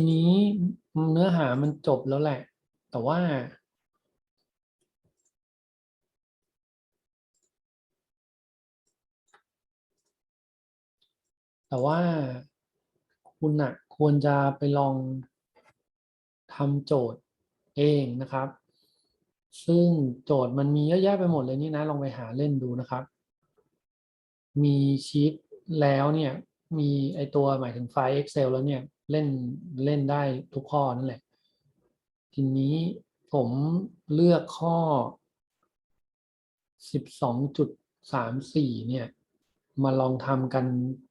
ทีนี้เนื้อหามันจบแล้วแหละ แต่ว่า แต่ว่าคุณน่ะควรจะไปลองทำโจทย์เองนะครับ ซึ่งโจทย์มันมีเยอะแยะไปหมดเลยนี่นะ ลองไปหาเล่นดูนะครับ มีชีตแล้วเนี่ย มีไอตัวหมายถึงไฟล์ Excel แล้วเนี่ย เล่นเล่นได้ทุกข้อนั่นแหละ ทีนี้ผมเลือกข้อ 12.34 เนี่ย มาลองทำกัน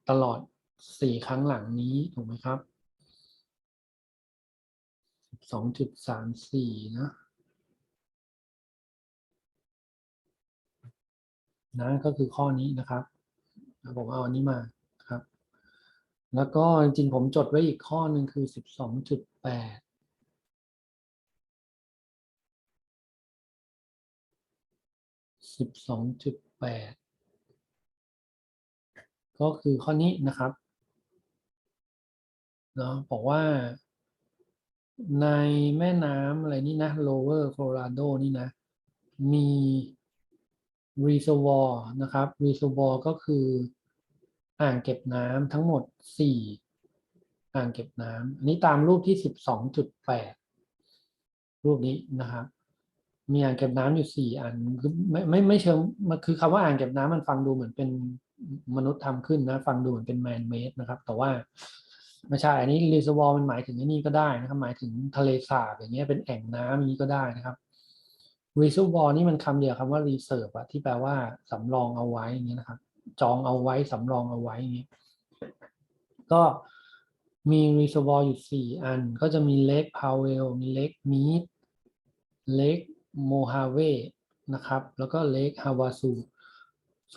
ตลอด 4 ครั้งหลังนี้ ถูกไหมครับ 12.34 นะนะก็คือข้อนี้นะครับ ผมเอาอันนี้มา แล้วก็จริงๆผมจดไว้อีกข้อหนึ่งคือ12.8 12.8ก็คือข้อนี้นะครับเนาะบอกว่าในแม่น้ำอะไรนี่นะ lower Colorado นี่นะ มี reservoir นะครับ reservoir ก็คือ อ่างเก็บน้ำทั้งหมด4อ่างเก็บน้ำอันนี้ตามรูปที่12.8รูปนี้นะครับมีอ่างเก็บน้ำอยู่4อันคือไม่ไม่ไม่เชิงมันคือคำว่าอ่างเก็บน้ำมันฟังดูเหมือนเป็นมนุษย์ทำขึ้นนะ ฟังดูเหมือนเป็น man made นะครับ แต่ว่าไม่ใช่อันนี้ reservoir มันหมายถึงไอ้นี่ก็ได้นะครับ หมายถึงทะเลสาบอย่างเงี้ยเป็นแอ่งน้ำอย่านี้ก็ได้นะครับ reservoir นี่มันคำเดียวคำว่า reserve อะที่แปลว่าสำรองเอาไว้อย่างเงี้ยนะครับ จองเอาไว้สำรองเอาไว้อย่างเงี้ยก็มี reservoir อยู่4อัน ก็จะมี Lake Powell มี Lake Mead Lake Mojave นะครับ แล้วก็ Lake Havasu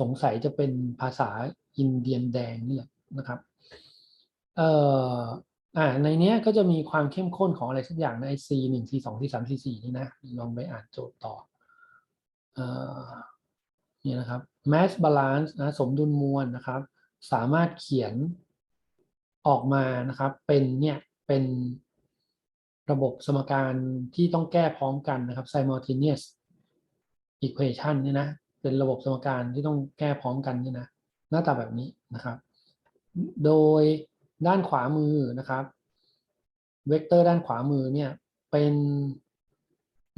สงสัยจะเป็นภาษาอินเดียนแดงนี่แหละนะครับ เอ่ออ่าในนี้ก็จะมีความเข้มข้นของอะไรสักอย่างใน C หนึ่ง C สอง C สาม C สี่นี่นะ ลองไปอ่านโจทย์ต่อ เอ่อ นี่นะครับ mass balance นะสมดุลมวลนะครับ สามารถเขียนออกมานะครับ เป็นเนี่ยเป็นระบบสมการที่ต้องแก้พร้อมกันนะครับ simultaneous equation เนี่ยนะเป็นระบบสมการที่ต้องแก้พร้อมกันเนี่ยนะหน้าตาแบบนี้นะครับ โดยด้านขวามือนะครับเวกเตอร์ด้านขวามือเนี่ยเป็น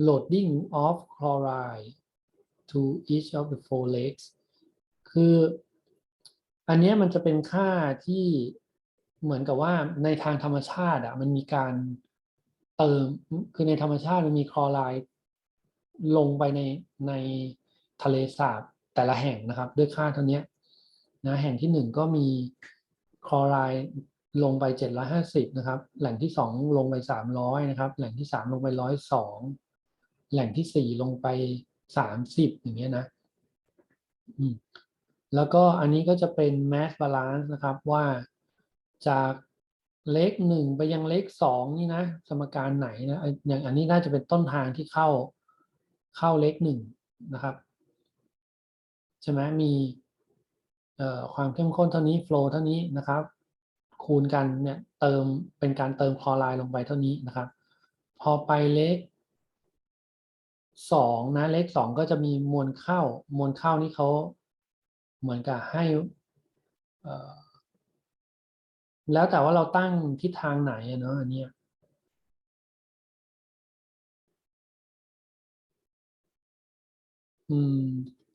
loading of chloride to each of the four legs คืออันเนี้ยมันจะเป็นค่าที่เหมือนกับว่าในทางธรรมชาติอะมันมีการเติมคือในธรรมชาติมันมีคลอไรด์ลงไปในในทะเลสาบแต่ละแห่งนะครับ ด้วยค่าเท่านี้นะแห่งที่หนึ่งก็มีคลอไรด์ลงไป 750 นะครับ แหล่งที่สองลงไป 300 นะครับ แหล่งที่สามลงไป 102 แหล่งที่สี่ลงไป 30อย่างเงี้ยนะแล้วก็อันนี้ก็จะเป็น mass balance นะครับว่าจากเลขหนึ่งไปยังเลขสองนี่นะ สมการไหนนะอย่างอันนี้น่าจะเป็นต้นทางที่เข้าเข้าเลขหนึ่งนะครับใช่ไหมมีความเข้มข้นเท่านี้ flow เท่านี้นะครับ คูณกันเนี่ยเติมเป็นการเติมคลอไรด์ลงไปเท่านี้นะครับ พอไปเลข สองนะเลขสองก็จะมีมวลเข้ามวลเข้านี่เขาเหมือนกับให้แล้วแต่ว่าเราตั้งทิศทางไหนเนาะอันเนี้ยอืม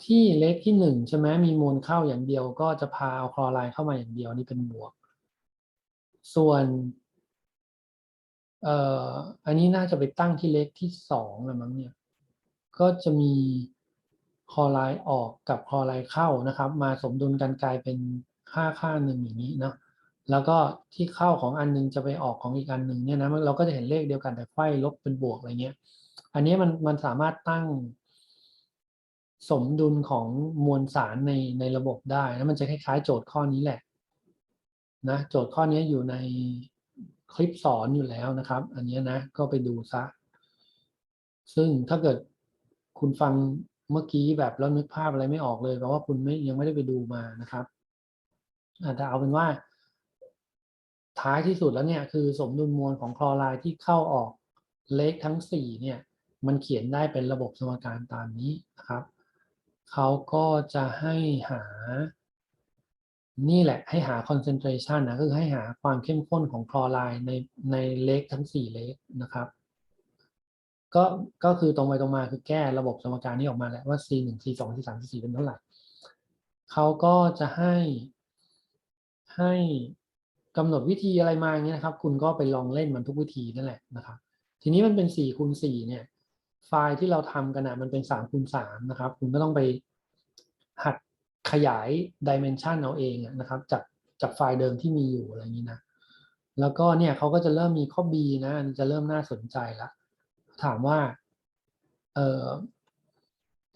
ที่เลขที่หนึ่งใช่ไหมมีมวลเข้าอย่างเดียวก็จะพาเอาคลอไรด์เข้ามาอย่างเดียวนี่เป็นบวก ส่วนเอ่ออันนี้น่าจะไปตั้งที่เลขที่สองล้วมั้งเนี่ย ก็จะมีคลอไรด์ออกกับคลอไรด์เข้านะครับ มาสมดุลกันกลายเป็นค่าค่าหนึ่งอย่างนี้เนาะแล้วก็ที่เข้าของอันนึงจะไปออกของอีกอันหนึ่งเนี่ยนะเราก็จะเห็นเลขเดียวกันแต่ไขว้ลบเป็นบวกอะไรเงี้ย อันนี้มันมันสามารถตั้ง สมดุลของมวลสารในในระบบได้แล้วมันจะคล้ายๆ โจทย์ข้อนี้แหละนะโจทย์ข้อนี้อยู่ในคลิปสอนอยู่แล้วนะครับ อันนี้นะก็ไปดูซะ ซึ่งถ้าเกิด คุณฟังเมื่อกี้แบบแล้วนึกภาพอะไรไม่ออกเลยเพราะว่าคุณไม่ยังไม่ได้ไปดูมานะครับอาจจะเอาเป็นว่า ท้ายที่สุดแล้วเนี่ยคือสมดุลมวลของคลอไรด์ที่เข้าออกเลขทั้งสี่เนี่ย มันเขียนได้เป็นระบบสมการตามนี้นะครับเขาก็จะให้หา นี่แหละให้หา concentration นะคือให้หาความเข้มข้นของคลอไรด์ในในเลขทั้งสี่เลขนะครับ ก็ก็คือตรงไปตรงมาคือแก้ระบบสมการนี้ออกมาและว่า c หนึ่ง c สอง c สาม c สี่เป็นเท่าไหร่เขาก็จะให้ ให้กำหนดวิธีอะไรมาอย่างเงี้ยนะครับ คุณก็ไปลองเล่นมันทุกวิธีนั่นแหละนะครับ ทีนี้มันเป็นสี่คูณสี่เนี่ย ไฟล์ที่เราทำกันนะมันเป็นสามคูณสามนะครับ คุณก็ต้องไปหัดขยายดิเมนชันเอาเองอะนะครับ จากจากไฟล์เดิมที่มีอยู่อะไรอย่างนี้นะแล้วก็เนี่ยเขาก็จะเริ่มมีข้อ B นะจะเริ่มน่าสนใจละ ถามว่าเอ่อ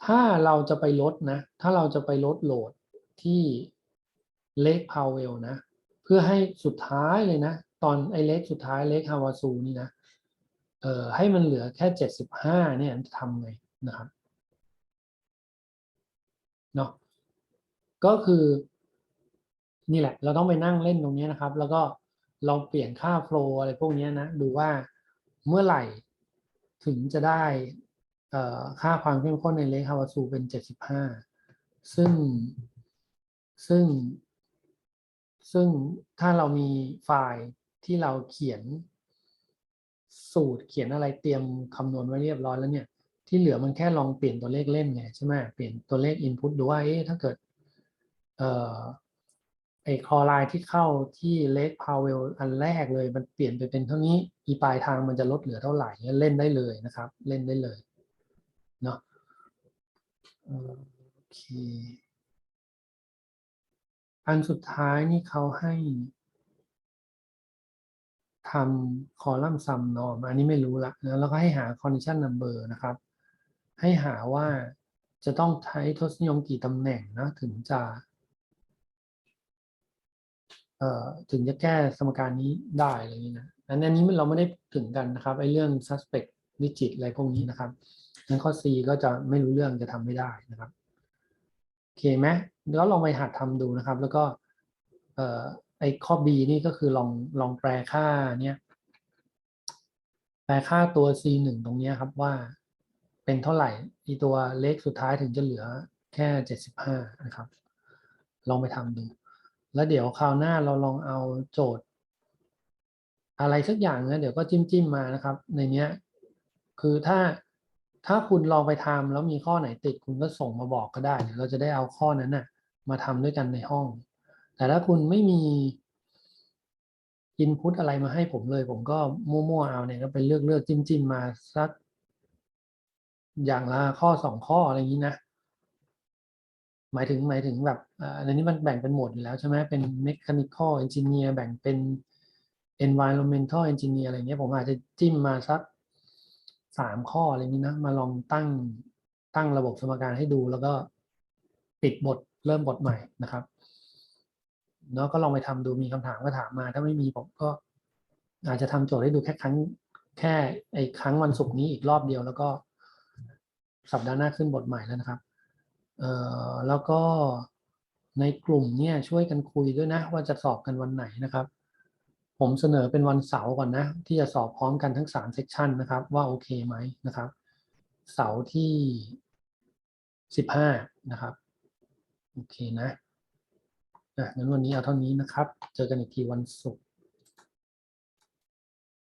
ถ้าเราจะไปลดนะ ถ้าเราจะไปลดโหลดที่เลกพาวเวลนะ เพื่อให้สุดท้ายเลยนะ ตอนไอเลกสุดท้ายเลกฮาวาซูนี่นะเอ่อให้มันเหลือแค่เจ็ดสิบห้าเนี่ยจะทำไงนะครับเนาะก็คือ นี่แหละ เราต้องไปนั่งเล่นตรงนี้นะครับ แล้วก็ลองเปลี่ยนค่าโฟล์อะไรพวกนี้นะ ดูว่าเมื่อไหร่ ถึงจะได้ค่าความเข้มข้นในเลขฮาวาซูเป็น 75 ซึ่งซึ่ง ซึ่งถ้าเรามีไฟล์ที่เราเขียนสูตรเขียนอะไรเตรียมคำนวณไว้เรียบร้อยแล้วเนี่ย ที่เหลือมันแค่ลองเปลี่ยนตัวเลขเล่นไงใช่ไหมเปลี่ยนตัวเลข Input ดูว่าเอ๊ะถ้าเกิดเอ่อ ไอ้คลอไรด์ที่เข้าที่เลกพาวเวลอันแรกเลย มันเปลี่ยนไปเป็นเท่านี้ อีปลายทางมันจะลดเหลือเท่าไหร่เล่นได้เลยนะครับ เล่นได้เลยเนาะโอเค อันสุดท้ายนี่เขาให้ทำคอลัมน์ซัมนอมอันนี้ไม่รู้ละแล้วก็ให้หา condition number นะครับ ให้หาว่าจะต้องใช้ทศนิยมกี่ตำแหน่งนะถึงจะ ถึงจะแก้สมการนี้ได้อะไรอย่างนี้นะอันนี้เราไม่ได้ถึงกันนะครับไอ้เรื่อง suspect digit อะไรพวกนี้นะครับงั้นข้อ C ก็จะไม่รู้เรื่องจะทำไม่ได้นะครับโอเคไหมแล้วลองไปหัดทำดูนะครับ แล้วก็เอ่อไอ้ข้อ B นี่ก็คือลองลองแปลค่าเนี่ยแปลค่าตัว C หนึ่งตรงนี้ครับว่าเป็นเท่าไหร่อีตัวเลขสุดท้ายถึงจะเหลือแค่เจ็ดสิบห้านะครับ ลองไปทำดู แล้วเดี๋ยวคราวหน้าเราลองเอาโจทย์ อะไรสักอย่างนะเดี๋ยวก็จิ้มจิ้มมานะครับ ในเนี้ย คือถ้าถ้าคุณลองไปทำแล้วมีข้อไหนติดคุณก็ส่งมาบอกก็ได้เดี๋ยวเราจะได้เอาข้อนั้นน่ะ มาทำด้วยกันในห้อง แต่ถ้าคุณไม่มีอินพุตอะไรมาให้ผมเลย ผมก็มั่วๆเอาเนี่ยก็ไปเลือกเลือกจิ้มจิ้มมาสักอย่างละข้อสองข้ออะไรอย่างนี้นะ หมายถึงหมายถึงแบบอันนี้มันแบ่งเป็นหมวดอยู่แล้วใช่ไหมเป็น mechanical engineer แบ่งเป็น environmental engineer อะไรเงี้ยผมอาจจะจิ้มมาสักสามข้ออะไรนี้นะมาลองตั้งตั้งระบบสมการให้ดูแล้วก็ปิดบทเริ่มบทใหม่นะครับเนาะก็ลองไปทำดูมีคำถามก็ถามมา ถ้าไม่มีผมก็ อาจจะทำโจทย์ให้ดูแค่ครั้งแค่ไอ้ครั้งวันศุกร์นี้อีกรอบเดียว แล้วก็สัปดาห์หน้าขึ้นบทใหม่แล้วนะครับ เอ่อแล้วก็ในกลุ่มเนี่ยช่วยกันคุยด้วยนะ ว่าจะสอบกันวันไหนนะครับ ผมเสนอเป็นวันเสาร์ก่อนนะ ที่จะสอบพร้อมกันทั้งสามเซสชันนะครับ ว่าโอเคไหมนะครับ เสาร์ที่สิบห้านะครับโอเคนะอะงั้นวันนี้เอาเท่านี้นะครับ เจอกันอีกทีวันศุกร์